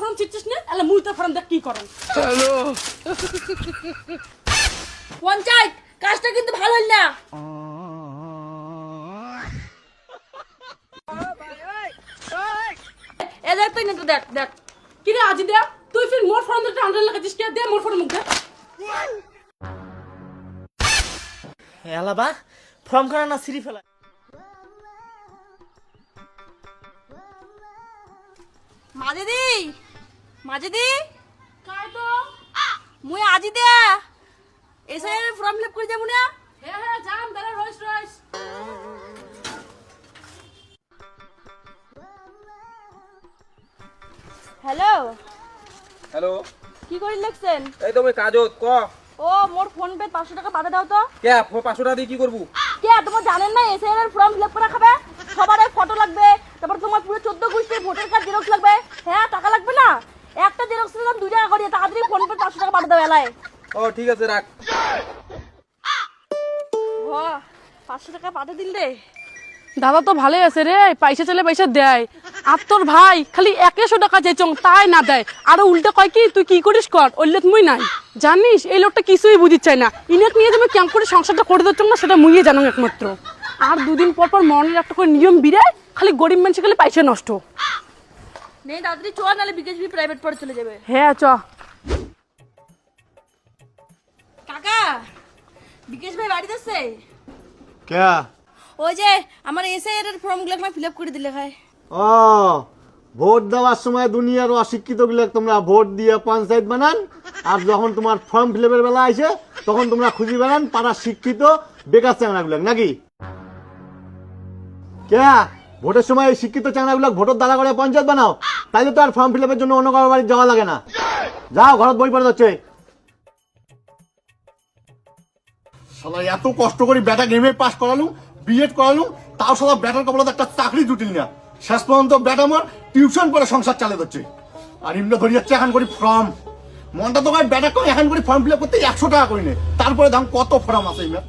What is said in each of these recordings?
Form ছিটছিস না? এলা মুই তোর ফর্ম দেখ কি করেন হ্যালো। পঞ্চায়েত কাজটা কিন্তু ভালো হল না। এ দেখ তুই না তো দেখ দেখ। কি রে আজি দেখ তুই ফির মোর ফর্ম দিতে আন্ডার লাগাইছিস কে? দে মোর ফর্ম মুখ দে। এলাবা ফর্ম খানা না সিঁড়ি ফেলা। মা দিদি মা দিদি কাই তো? মুই আজি দে এসে ফর্ম ফিল আপ করে যাব না? হ্যাঁ হ্যাঁ যাম দাঁড়া রইস রইস। হ্যালো? হ্যালো। কি করে লিখছেন এই তো ওই কাজত ক? ও মোর ফোন পে পাঁচশো টাকা পাঠা দাও তো। কে? পাঁচশো টাকা দিয়ে কি করব? কে তোমার জানেন না এসে এর ফর্ম ফিল আপ করা খাবে? সবার ফটো লাগবে তারপর তোমার পুরো চোদ্দ গোষ্ঠীর ভোটার কার্ড জেরক্স লাগবে। হ্যাঁ টাকা লাগবে না? একটা জেরক্স দাম দুই টাকা করে তাড়াতাড়ি ফোন পে পাঁচশো টাকা পাঠা দাও এলায়। ও ঠিক আছে রাখ। ও পাঁচশো টাকা পাঠা দিল রে। দাদা তো ভালোই আছে রে পয়সা চলে পয়সা দেয়। আর তোর ভাই খালি একশো টাকা চেয়েছ তাই না দেয়। আরও উল্টে কয় কি তুই কি করিস কর ওইলে মুই নাই। জানিস এই লোকটা কিছুই বুঝিস চাই না। ইনেক নিয়ে তুমি কেমন করে সংসারটা করে দিচ্ছ না সেটা মুইয়ে জানো একমাত্র। আর দুদিন পর পর মনের একটা করে নিয়ম বিড়ে খালি গরিব মানুষ খালি পয়সা নষ্ট। নেই তাড়াতাড়ি চ বিকেএসবি প্রাইভেট পড়ে চলে যাবে হ্যাঁ চ কাকা বিকেশ ভাই বাড়িতে আছে কে ওই যে আমার এসে এর ফর্মগুলো আমার ফিল আপ করে দিলে ভাই ও ভোট দেওয়ার সময় দুনিয়ার অশিক্ষিতগুলো তোমরা ভোট দিয়ে পঞ্চায়েত বানান আর যখন তোমার ফর্ম ফিল আপের বেলা আসে তখন তোমরা খুঁজি বানান পাড়ার শিক্ষিত বেকার চাংড়াগুলো নাকি কে ভোটের সময় এই শিক্ষিত চাংড়াগুলো ভোটের দ্বারা করে পঞ্চায়েত বানাও তাইলে তো আর ফর্ম ফিল আপের জন্য অন্য কারও বাড়ি যাওয়া লাগে না। যাও ঘরত বই পড়ে যাচ্ছে। শালা এত কষ্ট করে ব্যাটা গেমে পাস করালু বিএড করালু তাও শালা ব্যাটার কপালত একটা চাকরি জুটিল না। শেষ পর্যন্ত ব্যাটা আমার টিউশন করে সংসার চালে যাচ্ছে। আর ইমরা ধরে যাচ্ছে এখন করি ফর্ম। মনটা তো ব্যাটা করে এখন করি ফর্ম ফিল আপ করতে একশো টাকা করে নে। তারপরে দাম কত ফর্ম আছে ইমরা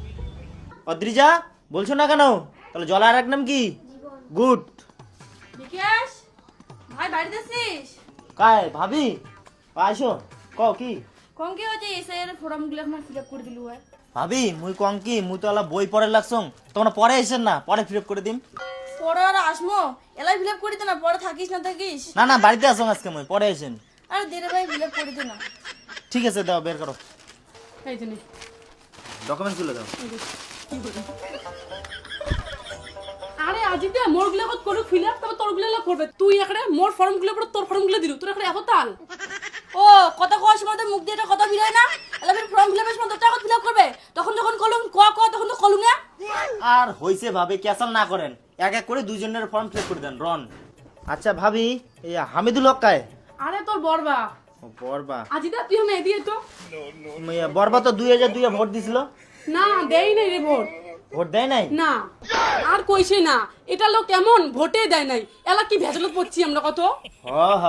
অদ্রিজা বলছো না কেন? তাহলে জল আর এক নাম কি? গুড। বিকেশ ভাই বাড়িতে আছিস? কায় ভাবি? আইসো ক কি? কম কি হয়েছে এসে এর ফর্মগুলো আমার ফিল আপ করে দিলু ভাই। ভাবি মুই কং কি? মুই তো আলা বই পড়ে লাগছং তোমরা পরে এসেন না পরে ফিল করে দিম। পরে আর আসমো? এলাই ফিল আপ করে দে না পরে থাকিস না থাকিস? না না বাড়িতে আসং আজকে মুই পরে এসেন। আরে দেরে ভাই ফিল আপ করে দে না। ঠিক আছে দাও বের করো। এই জন্য ডকুমেন্টসগুলো দাও। আরে আজি দে মোরগুলো করুক ফিল তবে তোরগুলো করবে তুই এখানে মোর ফর্মগুলো পরে তোর ফর্মগুলো দিলু। তোর এখানে এত তাল। ও কথা কওয়ার সময় মুখ দিয়ে কথা বিরয় না এলা ফির ফর্ম ফিল আপের সময় তোরটা ফিল আপ করবে তখন যখন কলম ক ক তখন তো কলম না। আর হইছে ভাবি ক্যাসাল না করেন এক এক করে দুইজনের ফর্ম ফিল করে দেন রন আচ্ছা ভাবি এই হামিদুল হক কায় আরে তোর বরবা ও, বরবা আজি দে তুই আমি এদিকে তো বরবা তো দুই হাজার দুইয়ে ভোট দিছিল। না দেই নাই রে ভোট। ভোট দেয় নাই? না আর কইছে না। এটা লোক কেমন ভোটে দেয় নাই। এলা কি ভেজালত পড়ছি আমরা কত? হ হ।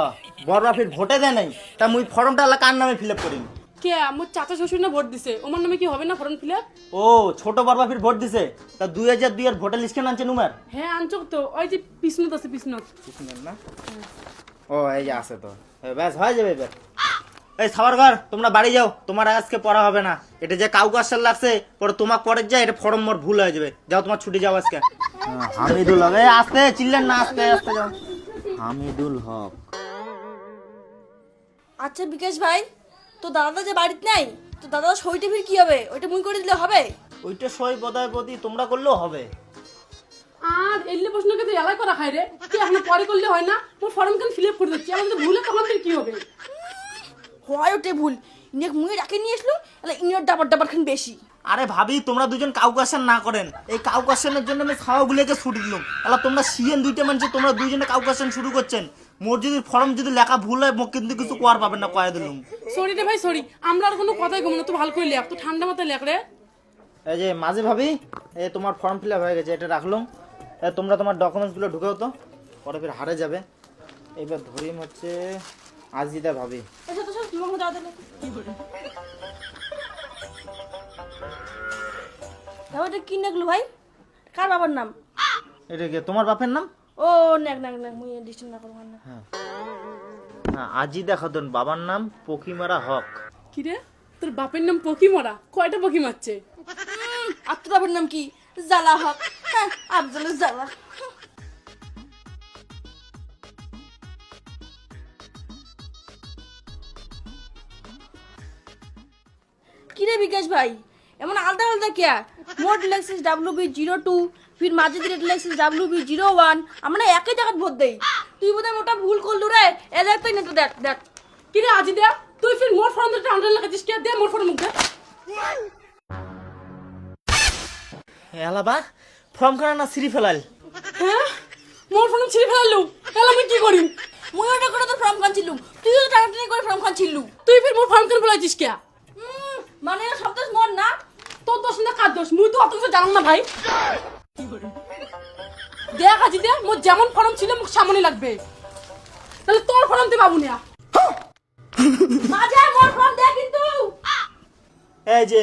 বরবা ফির ভোটে দেয় নাই। তা মুই ফর্মটা আলা কার নামে ফিল আপ করিম? কে? আমার চাচা শ্বশুর না ভোট দিছে। ওমার নামে কি হবে না ফর্ম ফিল আপ? ও ছোট বরবা ফির ভোট দিছে। তা দুই হাজার দুই এর ভোটার লিস্ট কেন আনছে নুমার? হ্যাঁ আনছো তো। ওই যে পিছনত আছে পিছনত না? ও এই যে আছে তো। ব্যাস হয়ে যাবে এবার। এই খাবার ঘর তোমরা বাড়ি যাও তোমার আজকে পড়া হবে না। এটা যে কাউকে আসার লাগছে পরে তোমার পরে যায় এটা ফর্ম মোর ভুল হয়ে যাবে। যাও তোমার ছুটি যাও আজকে। হামিদুল হক। এই আস্তে চিল্লেন না আস্তে আস্তে যাও। হামিদুল হক। আচ্ছা বিকাশ ভাই তো দাদা যে বাড়িতে নাই তো দাদা সইটা ফির কি হবে? ওইটা মুই করে দিলে হবে? ওইটা সই বদায় প্রতি তোমরা করলেও হবে। আর এলে প্রশ্ন কিন্তু এলাই করা খাই রে? কি এখন পরে করলে হয় না? তোর ফর্ম কেন ফিল আপ করে দিচ্ছি। যদি ভুলে তখন কি হবে? হয় ওটে ভুল। ইনেক মুই রাখে নিয়ে আসলো তাহলে ইনের ডাবার ডাবার খান বেশি। আরে ভাবি তোমরা দুজন কাউকাশন না করেন। এই কাউকাশনের জন্য আমি খাওয়াগুলোকে ছুটি দিলাম। তাহলে তোমরা সিএন দুইটা মানুষ তোমরা দুইজনে কাউকাশন শুরু করছেন। মোর যদি ফর্ম যদি লেখা ভুল হয় মোক কিন্তু কিছু কোয়ার পাবেন না কয়ে দিলাম। সরি রে ভাই সরি। আমরা আর কোনো কথাই কমো না তুই ভালো করে লেখ তো ঠান্ডা মাথায় লেখ রে। এই যে মাঝে ভাবি এই তোমার ফর্ম ফিল হয়ে গেছে এটা রাখলাম। এ, তোমরা তোমার ডকুমেন্টসগুলো ঢুকেও তো পরে ফের হারে যাবে। এবার ধরিম হচ্ছে আজিদা ভাবি। আচ্ছা তো সব তোমাকে দাদা দিলে কি নাকলো ভাই? কার বাবার নাম? এটা কি তোমার বাপের নাম? ও নাক নাক নাক মুই ডিস্টার্ব না করব না। হ্যাঁ, আজই দেখা দেন বাবার নাম পকিমারা হক। কিরে? তোর বাপের নাম পকি মরা কয়টা পকি মারছে আর তোর বাবার নাম কি? জালা হক। হ্যাঁ আফজল জালা। কিরে বিকাশ ভাই? এমন আলাদা আলাদা क्या মোট লেক্সিস ডাব্লিউ বি জিরো টু ফির মাঝে দিয়ে লেক্সিস ডাব্লিউ বি জিরো ওয়ান আমরা একই জায়গায় ভোট দেই। তুই বোধহয় মোটা ভুল করলু রে। এ দেখ তুই না তো দেখ দেখ। কিরে আজি দে তুই ফির মোর ফর্ম ধরে আন্ডার লাগাচ্ছিস কে? দে মোর ফর্ম মুখ দে এলাবা ফর্ম খানা না সিঁড়ি ফেলাল হ্যাঁ? মোর ফর্ম ছিঁড়ে ফেলালু তাহলে আমি কি করি মুই ওটা করে তো ফর্ম খাচ্ছিলুম তুই তো টানাটানি করে ফর্ম খাচ্ছিলু তুই ফির মোর ফর্ম কেন ফেলাইছিস কে? মানে সব দোষ মন না? তোর দোষ না কার দোষ? মুই তো অত কিছু জানাম না ভাই। দেখ আজি দে মোর যেমন ফর্ম ছিল মোক সামনে লাগবে। তাহলে তোর ফর্ম তুই পাবো না। মাঝে মোর ফর্ম দে কিন্তু। এই যে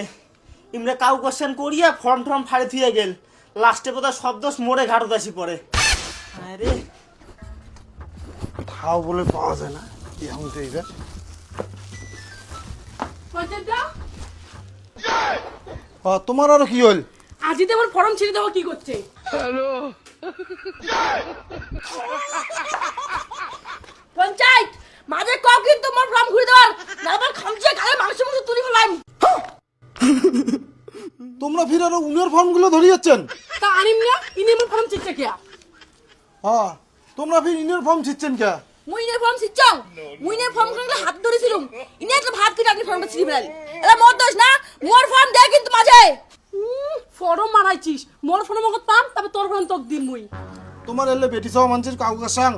ইমরা কাউ কোশ্চেন করিয়া ফর্ম টর্ম ফাড়ে থুয়ে গেল। লাস্টে সব দোষ মোড়ে ঘাটত আসি পরে। আরে খাও বলে পাওয়া যায় না। এখন তো এইবার? তোমার আরও কি হল? আজি দে আমার ফর্ম ছিঁড়ে দেওয়া কি করছে? পঞ্চায়েত মাঝে ক কিন্তু মোর ফর্ম ঘুরে দেওয়ার? না আবার খামচে গালে মাংস মাংস তুলি ফেলাম। তোমরা ফির আরও ফর্মগুলো ধরে যাচ্ছেন? তা আনিম না? ইনি আমার ফর্ম ছিঁড়ছে কে? হ্যাঁ তোমরা ফির ইউনিয়ন ফর্ম ছিচ্ছেন কে? মুইনের ফর্ম সিচ্চাও মুইনের ফর্ম করে হাত ধরেছিলুম। ইনে একটা ভাত কেটে আপনি ফর্মটা ছিঁড়ে ফেলাল। এটা মোর দোষ না? মোর ফর্ম দে কিন্তু মাঝে ফর্ম মারাইছিস। মোর ফর্ম মগত পাম তবে তোর ফোন তোক দিম মুই। তোমার এলে বেটি সব মানুষের কাউকে সাং।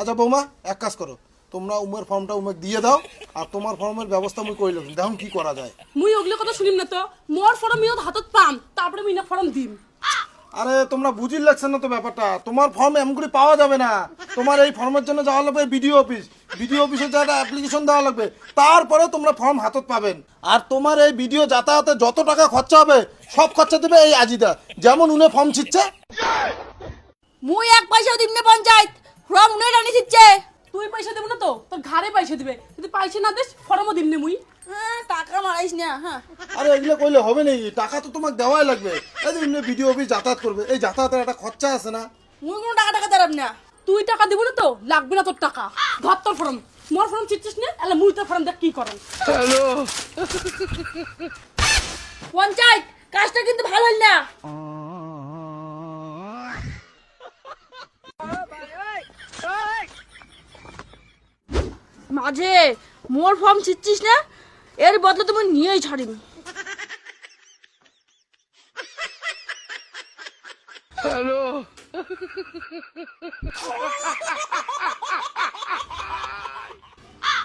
আচ্ছা বৌমা এক কাজ করো। তোমরা উমের ফর্মটা উমেক দিয়ে দাও আর তোমার ফর্মের ব্যবস্থা মুই কইলাম। দেখুন কি করা যায়। মুই ওগুলো কথা শুনিম না তো। মোর ফর্ম ইয়ত হাতত পাম তারপরে মিনা ফর্ম দিম। আরে, তোমরা বুঝির লাগছে না তো ব্যাপারটা। তোমার ফর্ম এমন করে পাওয়া যাবে না। তোমার এই ফর্মের জন্য যাওয়া লাগবে বিডিও অফিস বিডিও অফিসে যা একটা অ্যাপ্লিকেশন দেওয়া লাগবে। তারপরে তোমরা ফর্ম হাতত পাবেন। আর তোমার এই ভিডিও যাতায়াতে যত টাকা খরচা হবে, সব খরচা দেবে এই আজিদা। যেমন উনি ফর্ম ছিচ্ছে মুই এক পয়সাও দিম না পঞ্চায়েত। ফর্ম উনে টানি ছিচ্ছে তুই পয়সা দেবো না তো? তোর ঘাড়ে পয়সা দিবে। যদি পয়সা না দিস ফর্মও দিম না মুই। টাকা মারাইস না হ্যাঁ। আরে এগুলো কইলে হবে নাকি? টাকা তো তোমাকে দেওয়াই লাগবে। এই যে এমনি ভিডিও অফিস যাতায়াত করবে এই যাতায়াতের একটা খরচা আছে না? মুই কোনো টাকা টাকা দেরাম না। তুই টাকা দিব না তো? লাগবে না তোর টাকা। ধর তোর ফর্ম। মোর ফর্ম চিচ্ছিস না? এলা মুই তোর ফর্ম দেখ কি করেন। পঞ্চায়েত কাজটা কিন্তু ভালো হল না। মাঝে মোর ফর্ম ছিচ্ছিস না? এর বদলে তুমি নিয়েই ছাড়িনি।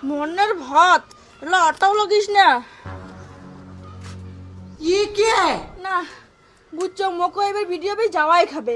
মনের ভাত এগুলো আটাও লাগিস না। ই কে? না বুঝছ মোকো এবার ভিডিও পে যাওয়াই খাবে।